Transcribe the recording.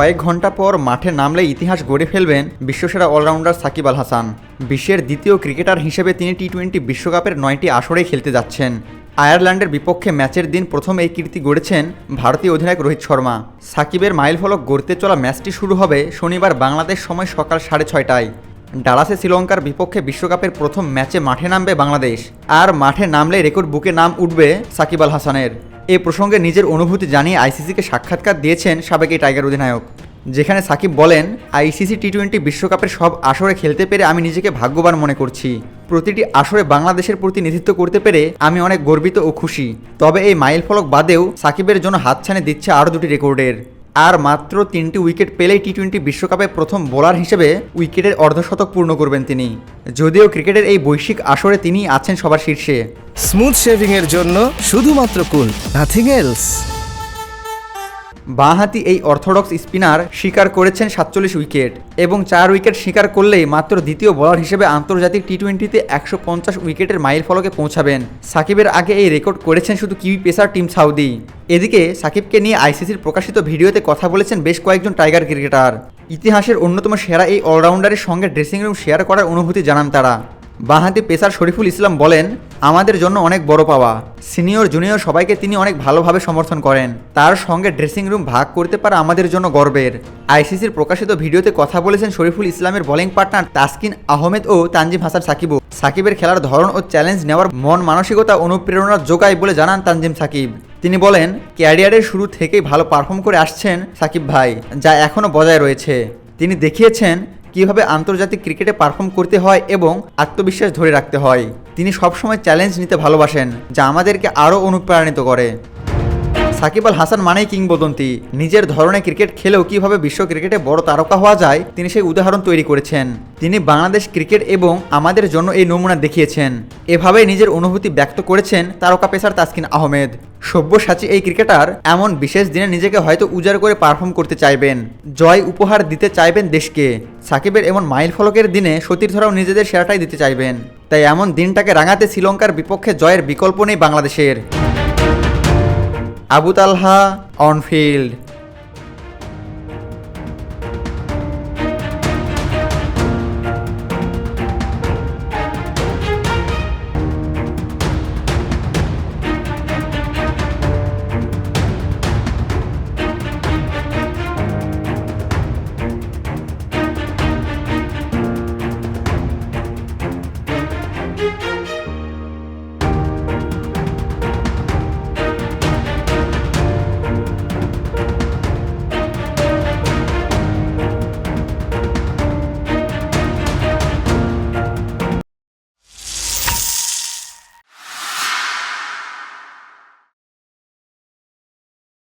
কয়েক ঘণ্টা পর মাঠে নামলে ইতিহাস গড়ে ফেলবেন বিশ্বসেরা অলরাউন্ডার সাকিব আল হাসান। বিশ্বের দ্বিতীয় ক্রিকেটার হিসেবে তিনি টি টোয়েন্টি বিশ্বকাপের নয়টি আসরে খেলতে যাচ্ছেন। আয়ারল্যান্ডের বিপক্ষে ম্যাচের দিন প্রথম এই কীর্তি গড়েছেন ভারতীয় অধিনায়ক রোহিত শর্মা। সাকিবের মাইল ফলক গড়তে চলা ম্যাচটি শুরু হবে শনিবার বাংলাদেশ সময় সকাল সাড়ে ছয়টায়। ডালাসে শ্রীলঙ্কার বিপক্ষে বিশ্বকাপের প্রথম ম্যাচে মাঠে নামবে বাংলাদেশ। আর মাঠে নামলে রেকর্ড বুকে নাম উঠবে সাকিব আল হাসানের। এ প্রসঙ্গে নিজের অনুভূতি জানিয়ে আইসিসিকে সাক্ষাৎকার দিয়েছেন সাবেক এই টাইগার অধিনায়ক। যেখানে সাকিব বলেন, আইসিসি টি টোয়েন্টি বিশ্বকাপের সব আসরে খেলতে পেরে আমি নিজেকে ভাগ্যবান মনে করছি। প্রতিটি আসরে বাংলাদেশের প্রতিনিধিত্ব করতে পেরে আমি অনেক গর্বিত ও খুশি। তবে এই মাইল ফলক বাদেও সাকিবের জন্য হাতছানি দিচ্ছে আরও দুটি রেকর্ডের। আর মাত্র তিনটি উইকেট পেলেই টি টোয়েন্টি বিশ্বকাপে প্রথম বোলার হিসেবে উইকেটের অর্ধশতক পূর্ণ করবেন তিনি। যদিও ক্রিকেটের এই বৈশ্বিক আসরে তিনি আছেন সবার শীর্ষে। স্মুথ শেভিংয়ের জন্য শুধুমাত্র কুল নাথিং এলস বাঁহাতি এই অর্থোডক্স স্পিনার শিকার করেছেন সাতচল্লিশ উইকেট এবং চার উইকেট শিকার করলেই মাত্র দ্বিতীয় বোলার হিসেবে আন্তর্জাতিক টি টোয়েন্টিতে একশো পঞ্চাশ উইকেটের মাইল ফলকে পৌঁছাবেন। সাকিবের আগে এই রেকর্ড করেছেন শুধু কিউই পেসার টিম সাউদি। এদিকে সাকিবকে নিয়ে আইসিসির প্রকাশিত ভিডিওতে কথা বলেছেন বেশ কয়েকজন টাইগার ক্রিকেটার। ইতিহাসের অন্যতম সেরা এই অলরাউন্ডারের সঙ্গে ড্রেসিং রুম শেয়ার করার অনুভূতি জানান তারা। বাঁহাতি পেসার শরীফুল ইসলাম বলেন, আমাদের জন্য অনেক বড় পাওয়া। সিনিয়র, জুনিয়র সবাইকে তিনি অনেক ভালোভাবে সমর্থন করেন। তার সঙ্গে ড্রেসিং রুম ভাগ করতে পারা আমাদের জন্য গর্বের। আইসিসির প্রকাশিত ভিডিওতে কথা বলেছেন শরীফুল ইসলামের বোলিং পার্টনার তাসকিন আহমেদ ও তানজিম হাসান সাকিবও সাকিবের খেলার ধরন ও চ্যালেঞ্জ নেওয়ার মন মানসিকতা অনুপ্রেরণা যোগায় বলে জানান তানজিম সাকিব। তিনি বলেন, ক্যারিয়ারের শুরু থেকেই ভালো পারফর্ম করে আসছেন সাকিব ভাই, যা এখনও বজায় রয়েছে। তিনি দেখিয়েছেন কীভাবে আন্তর্জাতিক ক্রিকেটে পারফর্ম করতে হয় এবং আত্মবিশ্বাস ধরে রাখতে হয়। তিনি সবসময় চ্যালেঞ্জ নিতে ভালোবাসেন, যা আমাদেরকে আরও অনুপ্রাণিত করে। সাকিব আল হাসান মানেই কিংবদন্তি। নিজের ধরনের ক্রিকেট খেলেও কীভাবে বিশ্ব ক্রিকেটে বড় তারকা হওয়া যায়, তিনি সেই উদাহরণ তৈরি করেছেন। তিনি বাংলাদেশ ক্রিকেট এবং আমাদের জন্য এই নমুনা দেখিয়েছেন। এভাবেই নিজের অনুভূতি ব্যক্ত করেছেন তারকা পেসার তাসকিন আহমেদ। সব্যসাচী এই ক্রিকেটার এমন বিশেষ দিনে নিজেকে হয়তো উজাড় করে পারফর্ম করতে চাইবেন, জয় উপহার দিতে চাইবেন দেশকে। সাকিবের এমন মাইল ফলকের দিনে সতীর্থরাও নিজেদের সেরাটাই দিতে চাইবেন। তাই এমন দিনটাকে রাঙাতে শ্রীলঙ্কার বিপক্ষে জয়ের বিকল্প নেই বাংলাদেশের। Abu Talha on field.